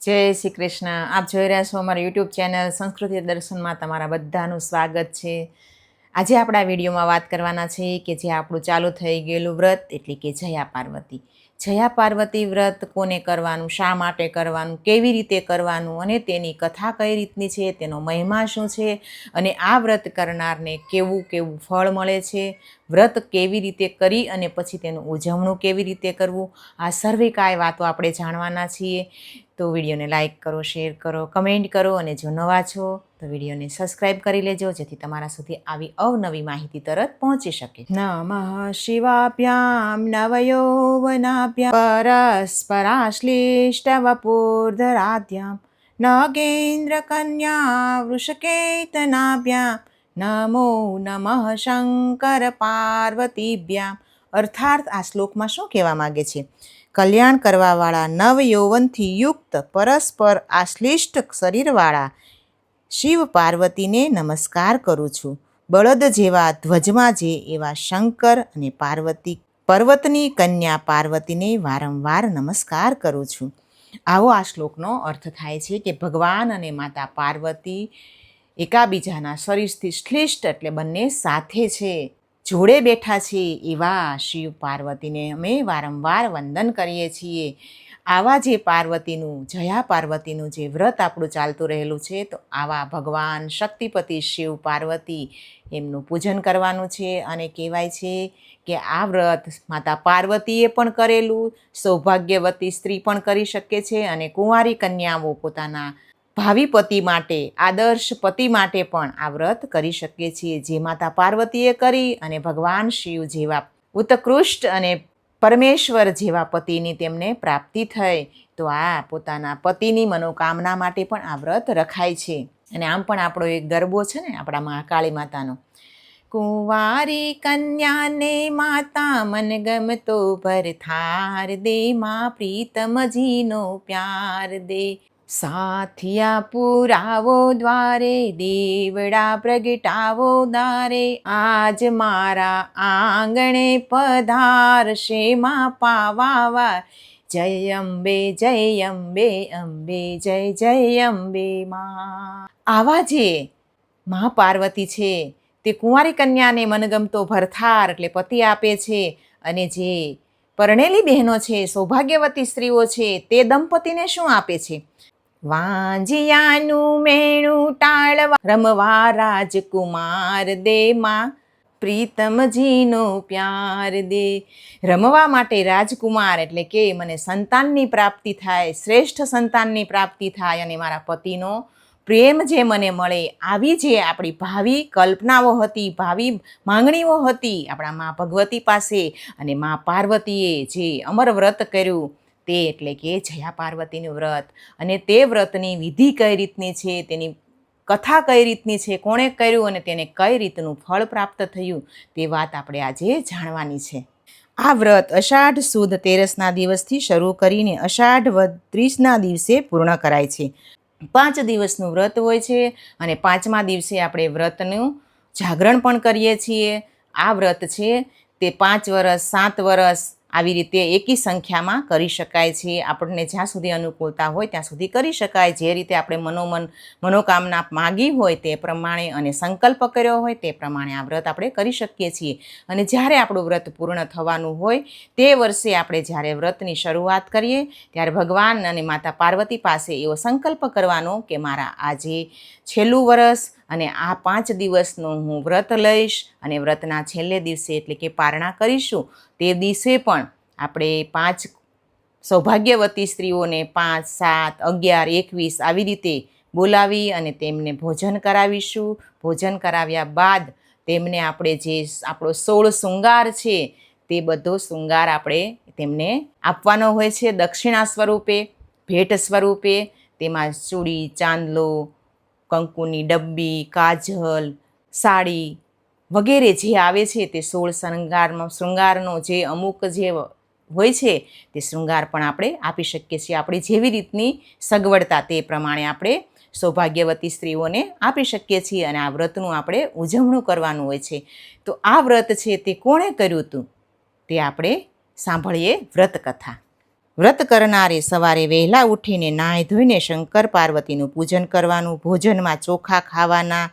જય શ્રી કૃષ્ણ. આપ જોઈ રહ્યા છો અમારા યુટ્યુબ ચેનલ સંસ્કૃતિ દર્શનમાં. તમારા બધાનું સ્વાગત છે. આજે આપણા વિડીયોમાં વાત કરવાના છે કે જે આપણું ચાલુ થઈ ગયેલું વ્રત, એટલે કે જયા પાર્વતી. જયા પાર્વતી વ્રત કોને કરવાનું, શા માટે કરવાનું, કેવી રીતે કરવાનું, અને તેની કથા કઈ રીતની છે, તેનો મહિમા શું છે, અને આ વ્રત કરનારને કેવું કેવું ફળ મળે છે, વ્રત કેવી રીતે કરી અને પછી તેનું ઉજવણું કેવી રીતે કરવું, આ સર્વે કાંઈ વાતો આપણે જાણવાના છીએ. તો વિડીયોને લાઇક કરો, શેર કરો, કમેન્ટ કરો અને જો નવા છો તો વિડીયોને સબસ્ક્રાઇબ કરી લેજો, જેથી તમારા સુધી આવી અવનવી માહિતી તરત પહોંચી શકે. નમઃ શિવાભ્યામ નવયૌવનાભ્યામ પરસ્પરાશ્લિષ્ટવપૂર્ધરાધ્યામ નગેન્દ્ર કન્યા વૃષકેતનાભ્યામ નમો નમઃ શંકર પાર્વતીભ્યામ અર્થાર્થ આ શ્લોકમાં શું કહેવા માગે છે? કલ્યાણ કરવાવાળા નવ યૌવનથી યુક્ત પરસ્પર આશ્લિષ્ટ શરીરવાળા શિવ પાર્વતીને નમસ્કાર કરું છું. બળદ જેવા ધ્વજમાં જે એવા શંકર અને પાર્વતી, પર્વતની કન્યા પાર્વતીને વારંવાર નમસ્કાર કરું છું. આવો આ શ્લોકનો અર્થ થાય છે કે ભગવાન અને માતા પાર્વતી એકાબીજાના શરીરથી શ્લિષ્ટ એટલે બંને સાથે છે. જોડે બેઠા છે એવા શિવ પાર્વતીને અમે વારંવાર વંદન કરીએ છીએ. આવા જે પાર્વતીનું, જયા પાર્વતીનું જે વ્રત આપણું ચાલતું રહેલું છે, તો આવા ભગવાન શક્તિપતિ શિવ પાર્વતી એમનું પૂજન કરવાનું છે અને કહેવાય છે કે આ વ્રત માતા પાર્વતીએ પણ કરેલું, સૌભાગ્યવતી સ્ત્રી પણ કરી શકે છે અને કુંવારી કન્યાઓ પોતાના ભાવિ પતિ માટે, આદર્શ પતિ માટે પણ આ વ્રત કરી શકીએ છીએ. જે માતા પાર્વતીએ કરી અને ભગવાન શિવ જેવા ઉત્કૃષ્ટ અને પરમેશ્વર જેવા પતિની તેમને પ્રાપ્તિ થઈ, તો આ પોતાના પતિની મનોકામના માટે પણ આ વ્રત રખાય છે. અને આમ પણ આપણો એક ગરબો છે ને, આપણા મહાકાળી માતાનો. કુંવારી કન્યાને માતા મન ગમતો ભરથાર દે માં પ્રીતમજીનો પ્યાર દે. સાથિયા પુરાવો દ્વારે દેવડા પ્રગટાવો દારે આજ મારા આંગણે પધારશે માં પાવાવા જય અંબે જય અંબે અંબે જય જય અંબે માં આવા જે મા પાર્વતી છે તે કુંવારી કન્યાને મનગમતો ભરથાર એટલે પતિ આપે છે અને જે પરણેલી બહેનો છે, સૌભાગ્યવતી સ્ત્રીઓ છે, તે દંપતીને શું આપે છે? વાંજિયાનું મેણું ટાળવા રમવા રાજકુમાર દે માં. પ્રીતમજીનો પ્યાર દે. રમવા માટે રાજકુમાર એટલે કે મને સંતાનની પ્રાપ્તિ થાય, શ્રેષ્ઠ સંતાનની પ્રાપ્તિ થાય અને મારા પતિનો પ્રેમ જે મને મળે, આવી જે આપણી ભાવિ કલ્પનાઓ હતી, ભાવિ માંગણીઓ હતી આપણા મા ભગવતી પાસે અને મા પાર્વતીએ જે અમર વ્રત કર્યું તે એટલે કે જયા પાર્વતીનું વ્રત. અને તે વ્રતની વિધિ કઈ રીતની છે, તેની કથા કઈ રીતની છે, કોણે કર્યું અને તેને કઈ રીતનું ફળ પ્રાપ્ત થયું, તે વાત આપણે આજે જાણવાની છે. આ વ્રત અષાઢ સુદ તેરસના દિવસથી શરૂ કરીને અષાઢ ત્રીસના દિવસે પૂર્ણ કરાય છે. પાંચ દિવસનું વ્રત હોય છે અને પાંચમા દિવસે આપણે વ્રતનું જાગરણ પણ કરીએ છીએ. આ વ્રત છે તે પાંચ વર્ષ સાત વર્ષ આવી રીતે એકી સંખ્યામાં કરી શકાય છે. આપણને જ્યાં સુધી અનુકૂળતા હોય ત્યાં સુધી કરી શકાય. જે રીતે આપણે મનોમન, મનોકામના માગી હોય તે પ્રમાણે અને સંકલ્પ કર્યો હોય તે પ્રમાણે આ વ્રત આપણે કરી શકીએ છીએ. અને જ્યારે આપણું વ્રત પૂર્ણ થવાનું હોય તે વર્ષે આપણે જ્યારે વ્રતની શરૂઆત કરીએ ત્યારે ભગવાન અને માતા પાર્વતી પાસે એવો સંકલ્પ કરવાનો કે મારા આજે છેલ્લું વર્ષ અને આ પાંચ દિવસનું હું વ્રત લઈશ અને વ્રતના છેલ્લે દિવસે એટલે કે પારણા કરીશું, તે દિવસે પણ આપણે પાંચ સૌભાગ્યવતી સ્ત્રીઓને પાંચ, સાત, અગિયાર, એકવીસ આવી રીતે બોલાવી અને તેમને ભોજન કરાવીશું. ભોજન કરાવ્યા બાદ તેમને આપણે જે આપણો સોળ શૃંગાર છે, તે બધો શૃંગાર આપણે તેમને આપવાનો હોય છે દક્ષિણા સ્વરૂપે, ભેટ સ્વરૂપે, તેમાં ચૂડી, ચાંદલો કંકુની ડબ્બી, કાજલ, સાડી વગેરે જે આવે છે તે સોળ શૃંગારમાં શૃંગારનો જે અમુક જે હોય છે તે શૃંગાર પણ આપણે આપી શકીએ છીએ. આપણે જેવી રીતની સગવડતા તે પ્રમાણે આપણે સૌભાગ્યવતી સ્ત્રીઓને આપી શકીએ છીએ અને આ વ્રતનું આપણે ઉજવણું કરવાનું હોય છે. તો આ વ્રત છે તે કોણે કર્યું હતું? તે આપણે સાંભળીએ વ્રત કથા વ્રત કરનારે સવારે વહેલા ઉઠીને નાહી ધોઈને શંકર પાર્વતીનું પૂજન કરવાનું, ભોજનમાં ચોખા ખાવાના,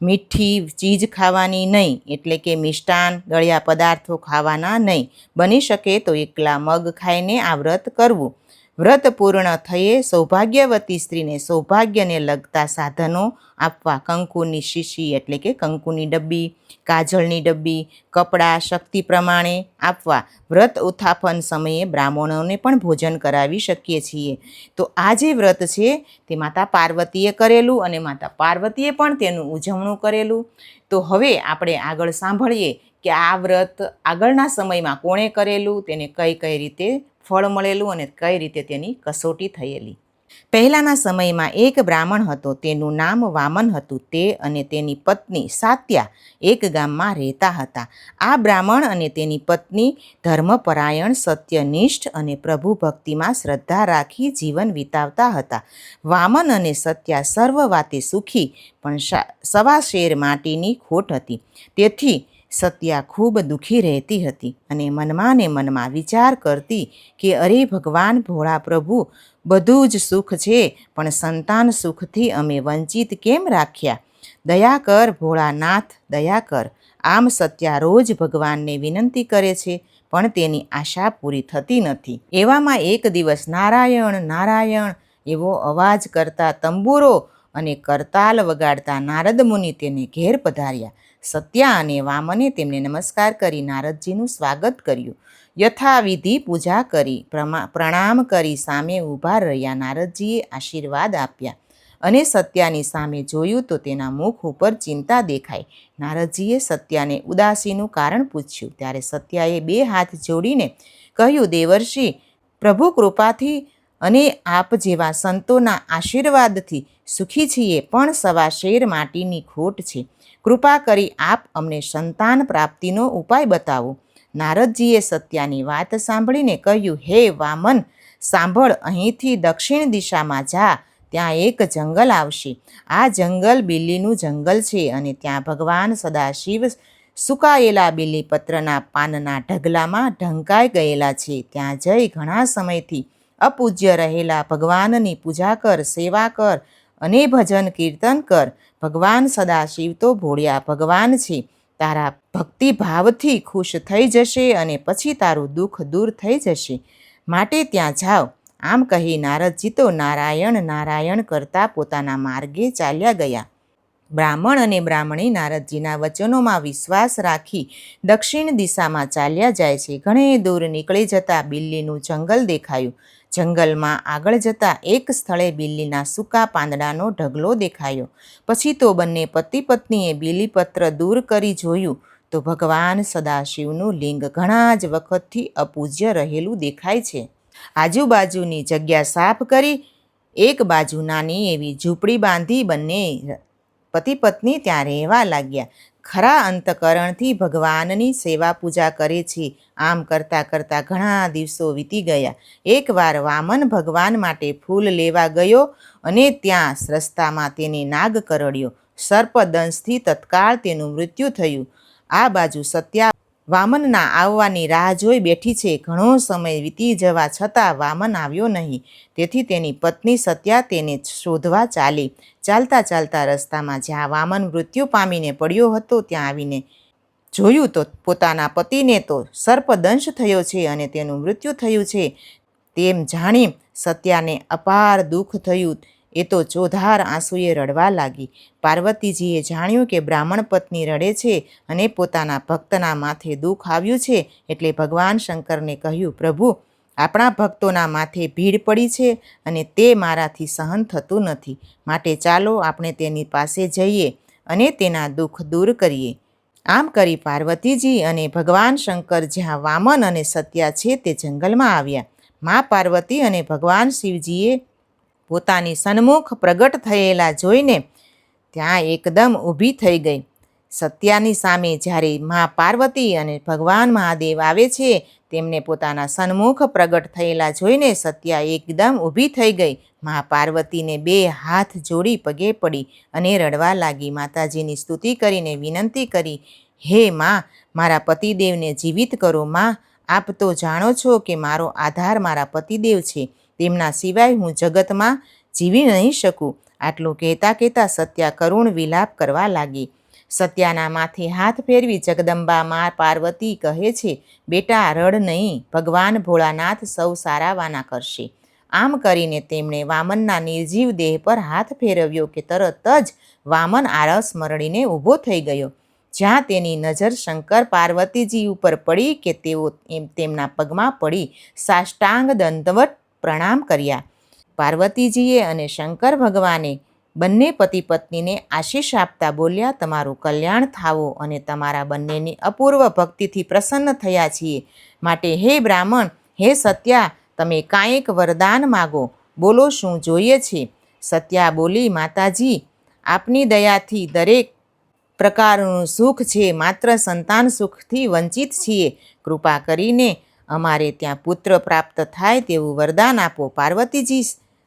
મીઠી ચીજ ખાવાની નહીં, એટલે કે મિષ્ટાન ગળ્યા પદાર્થો ખાવાના નહીં. બની શકે તો એકલા મગ ખાઈને આ વ્રત કરવું. વ્રત પૂર્ણ થયે સૌભાગ્યવતી સ્ત્રીને સૌભાગ્યને લગતા સાધનો આપવા કંકુની શીશી એટલે કે કંકુની ડબ્બી, કાજળની ડબ્બી, કપડાં, શક્તિ પ્રમાણે આપવા વ્રત ઉત્થાપન સમયે બ્રાહ્મણોને પણ ભોજન કરાવી શકીએ છીએ. તો આ જે વ્રત છે તે માતા પાર્વતીએ કરેલું અને માતા પાર્વતીએ પણ તેનું ઉજવણું કરેલું. તો હવે આપણે આગળ સાંભળીએ કે આ વ્રત આગળના સમયમાં કોણે કરેલું, તેને કઈ કઈ રીતે ફળ મળેલું અને કઈ રીતે તેની કસોટી થયેલી. પહેલાંના સમયમાં એક બ્રાહ્મણ હતો, તેનું નામ વામન હતું. તે અને તેની પત્ની સાત્યા એક ગામમાં રહેતા હતા. આ બ્રાહ્મણ અને તેની પત્ની ધર્મપરાયણ, સત્યનિષ્ઠ અને પ્રભુ ભક્તિમાં શ્રદ્ધા રાખી જીવન વિતાવતા હતા. વામન અને સત્યા સર્વ વાતે સુખી, પણ સવા શેર માટીની ખોટ હતી. તેથી સત્યા ખૂબ દુઃખી રહેતી હતી અને મનમાં ને મનમાં વિચાર કરતી કે અરે ભગવાન ભોળા પ્રભુ, બધું જ સુખ છે, પણ સંતાન સુખથી અમે વંચિત કેમ રાખ્યા? દયા કર ભોળાનાથ, દયા કર. આમ સત્યા રોજ ભગવાનને વિનંતી કરે છે, પણ તેની આશા પૂરી થતી નથી. એવામાં એક દિવસ નારાયણ નારાયણ એવો અવાજ કરતા તંબુરો અને કરતાલ વગાડતા નારદ મુનિ તેને ઘેર પધાર્યા. સત્યા અને વામને તેમને નમસ્કાર કરી નારદજીનું સ્વાગત કર્યું. યથાવિધિ પૂજા કરી પ્રણામ કરી સામે ઊભા રહ્યા નારદજીએ આશીર્વાદ આપ્યા અને સત્યાની સામે જોયું તો તેના મુખ ઉપર ચિંતા દેખાઈ. નારદજીએ સત્યાને ઉદાસીનું કારણ પૂછ્યું. ત્યારે સત્યાએ બે હાથ જોડીને કહ્યું, દેવર્ષિ, પ્રભુ કૃપાથી અને આપ જેવા સંતોના આશીર્વાદથી સુખી છીએ, પણ સવા શેર માટીની ખોટ છે. કૃપા કરી આપ અમને સંતાન પ્રાપ્તિનો ઉપાય બતાવો. નારદજીએ સત્યાની વાત સાંભળીને કહ્યું, હે વામન, સાંભળ, અહીંથી દક્ષિણ દિશામાં જા, ત્યાં એક જંગલ આવશે. આ જંગલ બિલ્લીનું જંગલ છે અને ત્યાં ભગવાન સદાશિવ સુકાયેલા બિલીપત્રના પાનના ઢગલામાં ઢંકાઈ ગયેલા છે. ત્યાં જઈ ઘણા સમયથી અપૂજ્ય રહેલા ભગવાનની પૂજા કર, સેવા કર અને ભજન કીર્તન કર. ભગવાન સદાશિવ તો ભોળિયા ભગવાન છે. તારા ભક્તિ ભાવથી ખુશ થઈ જશે અને પછી તારું દુઃખ દૂર થઈ જશે. માટે ત્યાં જાઓ. આમ કહી નારદજી તો નારાયણ નારાયણ કરતા પોતાના માર્ગે ચાલ્યા ગયા. બ્રાહ્મણ અને બ્રાહ્મણી નારદજીના વચનોમાં વિશ્વાસ રાખી દક્ષિણ દિશામાં ચાલ્યા જાય છે. ઘણે દૂર નીકળી જતા બિલ્લીનું જંગલ દેખાયું. જંગલમાં આગળ જતા એક સ્થળે બિલ્લીના સૂકા પાંદડાનો ઢગલો દેખાયો. પછી તો બંને પતિ પત્નીએ બિલીપત્ર દૂર કરી જોયું તો ભગવાન સદાશિવનું લિંગ ઘણા જ વખતથી અપૂજ્ય રહેલું દેખાય છે. આજુબાજુની જગ્યા સાફ કરી એક બાજુ નાની એવી ઝૂંપડી બાંધી બંને પતિ પત્ની ત્યાં રહેવા લાગ્યા. ખરા અંતકરણથી ભગવાનની સેવા પૂજા કરે છે. આમ કરતાં કરતાં ઘણા દિવસો વીતી ગયા. એકવાર વામન ભગવાન માટે ફૂલ લેવા ગયો અને ત્યાં રસ્તામાં તેને નાગ કરડ્યો. સર્પદંશથી તત્કાળ તેનું મૃત્યુ થયું. આ બાજુ સત્યા વામનના આવવાની રાહ જોઈ બેઠી છે. ઘણો સમય વીતી જવા છતાં વામન આવ્યો નહીં. તેથી તેની પત્ની સત્યા તેને શોધવા ચાલી. ચાલતા ચાલતા રસ્તામાં જ્યાં વામન મૃત્યુ પામીને પડ્યો હતો ત્યાં આવીને જોયું તો પોતાના પતિને તો સર્પદંશ થયો છે અને તેનું મૃત્યુ થયું છે. તેમ જાણી સત્યાને અપાર દુઃખ થયું. એ તો ચોધાર આંસુએ રડવા લાગી. પાર્વતીજીએ જાણ્યું કે બ્રાહ્મણ પત્ની રડે છે અને પોતાના ભક્તના માથે દુઃખ આવ્યું છે એટલે ભગવાન શંકરને કહ્યું, પ્રભુ, આપણા ભક્તોના માથે ભીડ પડી છે અને તે મારાથી સહન થતું નથી. માટે ચાલો આપણે તેની પાસે જઈએ અને તેના દુઃખ દૂર કરીએ. આમ કરી પાર્વતીજી અને ભગવાન શંકર જ્યાં વામન અને સત્યા છે તે જંગલમાં આવ્યા. મા પાર્વતી અને ભગવાન શિવજીએ પોતાની સન્મુખ પ્રગટ થયેલા જોઈને ત્યાં એકદમ ઊભી થઈ ગઈ. સત્યાની સામે જ્યારે મા પાર્વતી અને ભગવાન મહાદેવ આવે છે, તેમને પોતાના સન્મુખ પ્રગટ થયેલા જોઈને સત્યા એકદમ ઊભી થઈ ગઈ. મા પાર્વતીને બે હાથ જોડી પગે પડી અને રડવા લાગી. માતાજીની સ્તુતિ કરીને વિનંતી કરી, હે માં, મારા પતિદેવને જીવિત કરો. માં, આપ તો જાણો છો કે મારો આધાર મારા પતિદેવ છે. તેમના સિવાય હું જગતમાં જીવી નહીં શકું. આટલું કહેતા કહેતા સત્યા કરુણ વિલાપ કરવા લાગી. સત્યાના માથે હાથ ફેરવી જગદંબા મા પાર્વતી કહે છે, બેટા, રડ નહીં, ભગવાન ભોળાનાથ સૌ સારાવાના કરશે. આમ કરીને તેમણે વામનના નિર્જીવ દેહ પર હાથ ફેરવ્યો કે તરત જ વામન આરસ મરડીને ઊભો થઈ ગયો. જ્યાં તેની નજર શંકર પાર્વતીજી ઉપર પડી કે તેઓ એમ તેમના પગમાં પડી, સાષ્ટાંગ દંતવટ પ્રણામ કર્યા. પાર્વતીજીએ અને શંકર ભગવાને બંને પતિ પત્નીને આશીષ આપતા બોલ્યા, તમારું કલ્યાણ થાવો અને તમારા બંનેની અપૂર્વ ભક્તિથી પ્રસન્ન થયા છીએ. માટે હે બ્રાહ્મણ, હે સત્યા, તમે કાંઈક વરદાન માગો. બોલો શું જોઈએ છે? સત્યા બોલી, માતાજી, આપની દયાથી દરેક પ્રકારનું સુખ છે. માત્ર સંતાન સુખથી વંચિત છીએ. કૃપા કરીને અમારે ત્યાં પુત્ર પ્રાપ્ત થાય તેવું વરદાન આપો, પાર્વતીજી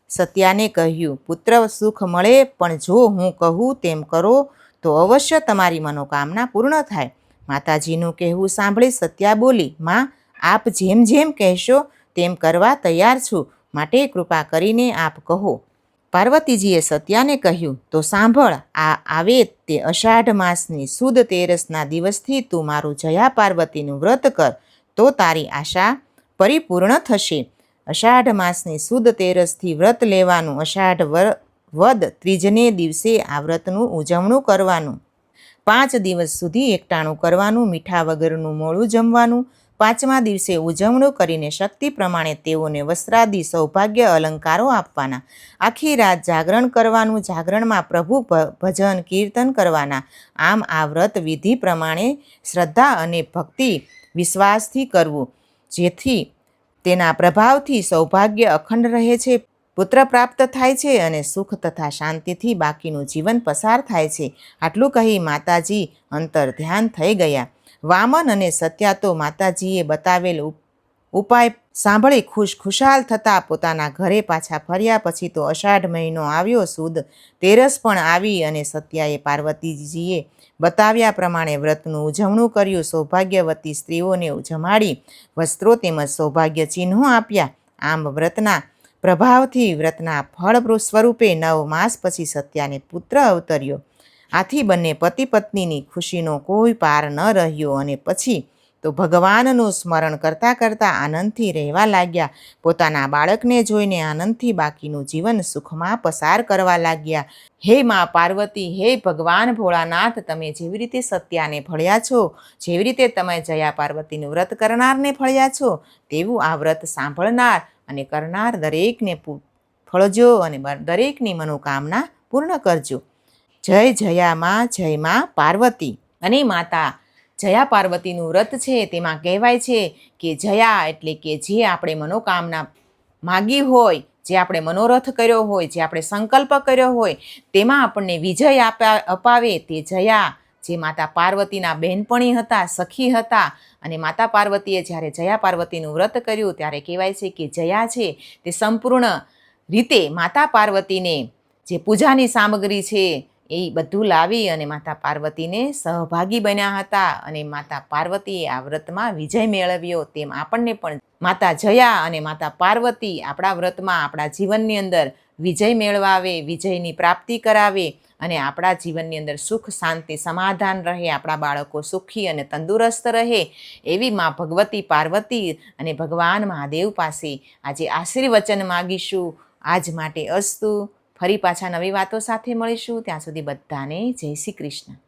સત્યાને કહ્યું, પુત્ર સુખ મળે, પણ જો હું કહું તેમ કરો, તો અવશ્ય તમારી મનોકામના પૂર્ણ થાય. માતાજીનું કહેવું સાંભળી સત્યા બોલી, માં, આપ જેમ જેમ કહેશો, તેમ કરવા તૈયાર છું. માટે કૃપા કરીને આપ કહો. પાર્વતીજીએ સત્યાને કહ્યું, તો સાંભળ, આ આવે તે અષાઢ માસની સુદ તેરસના દિવસથી તું મારું જયા પાર્વતીનું વ્રત કર. તો તારી આશા પરિપૂર્ણ થશે. અષાઢ માસની સુદ તેરસથી વ્રત લેવાનું. અષાઢ વદ ત્રીજને દિવસે આ વ્રતનું ઉજવણું કરવાનું. પાંચ દિવસ સુધી એકટાણું કરવાનું. મીઠા વગરનું મોડું જમવાનું. પાંચમા દિવસે ઉજવણું કરીને શક્તિ પ્રમાણે તેઓને વસ્ત્રાદિ સૌભાગ્ય અલંકારો આપવાના. આખી રાત જાગરણ કરવાનું, જાગરણમાં પ્રભુ ભજન, કીર્તન કરવાના. આમ આ વ્રત વિધિ પ્રમાણે શ્રદ્ધા અને ભક્તિ વિશ્વાસથી કરવું, જેથી તેના પ્રભાવથી સૌભાગ્ય અખંડ રહે છે, પુત્ર પ્રાપ્ત થાય છે અને સુખ તથા શાંતિથી બાકીનું જીવન પસાર થાય છે. આટલું કહી માતાજી અંતર ધ્યાન થઈ ગયા. વામન અને સત્યા તો માતાજીએ બતાવેલ ઉપ- ઉપાય સાંભળી ખુશ, ખુશાલ થતાં પોતાના ઘરે પાછા ફર્યા પછી તો અષાઢ મહિનો આવ્યો, સુદ તેરસ પણ આવી અને સત્યાએ પાર્વતીજીએ બતાવ્યા પ્રમાણે વ્રતનું ઉજવણું કર્યું. સૌભાગ્યવતી સ્ત્રીઓને જમાડી વસ્ત્રો તેમજ સૌભાગ્ય ચિહ્નો આપ્યા. આમ વ્રતના પ્રભાવથી વ્રતના ફળ સ્વરૂપે નવ માસ પછી સત્યાને પુત્ર અવતર્યો. આથી બંને પતિ પત્નીની ખુશીનો કોઈ પાર ન રહ્યો અને પછી તો ભગવાનનું સ્મરણ કરતાં કરતાં આનંદથી રહેવા લાગ્યા. પોતાના બાળકને જોઈને આનંદથી બાકીનું જીવન સુખમાં પસાર કરવા લાગ્યા. હે મા પાર્વતી, હે ભગવાન ભોળાનાથ, તમે જેવી રીતે સત્યાને ફળ્યા છો, જેવી રીતે તમે જયા પાર્વતીનું વ્રત કરનારને ફળ્યા છો, તેવું આ વ્રત સાંભળનાર અને કરનાર દરેકને ફળજો અને દરેકની મનોકામના પૂર્ણ કરજો. જય જયા માં, જય માં પાર્વતી. અને માતા, જયા પાર્વતીનું વ્રત છે, તેમાં કહેવાય છે કે જયા એટલે કે જે આપણે મનોકામના માગી હોય, જે આપણે મનોરથ કર્યો હોય, જે આપણે સંકલ્પ કર્યો હોય, તેમાં આપણને વિજય અપાવે તે જયા. જે માતા પાર્વતીના બહેનપણી હતા, સખી હતા, અને માતા પાર્વતીએ જ્યારે જયા પાર્વતીનું વ્રત કર્યું, ત્યારે કહેવાય છે કે જયા છે, તે સંપૂર્ણ રીતે માતા પાર્વતીને જે પૂજાની સામગ્રી છે એ બધું લાવી અને માતા પાર્વતીને સહભાગી બન્યા હતા અને માતા પાર્વતીએ આ વ્રતમાં વિજય મેળવ્યો. તેમ આપણને પણ માતા જયા અને માતા પાર્વતી આપણા વ્રતમાં, આપણા જીવનની અંદર વિજય મેળવાવે, વિજયની પ્રાપ્તિ કરાવે અને આપણા જીવનની અંદર સુખ, શાંતિ, સમાધાન રહે, આપણા બાળકો સુખી અને તંદુરસ્ત રહે એવી માં ભગવતી પાર્વતી અને ભગવાન મહાદેવ પાસે આજે આશીર્વચન માગીશું. આજ માટે અસ્તુ. ફરી પાછા નવી વાતો સાથે મળીશું. ત્યાં સુધી બધાને જય શ્રી કૃષ્ણ.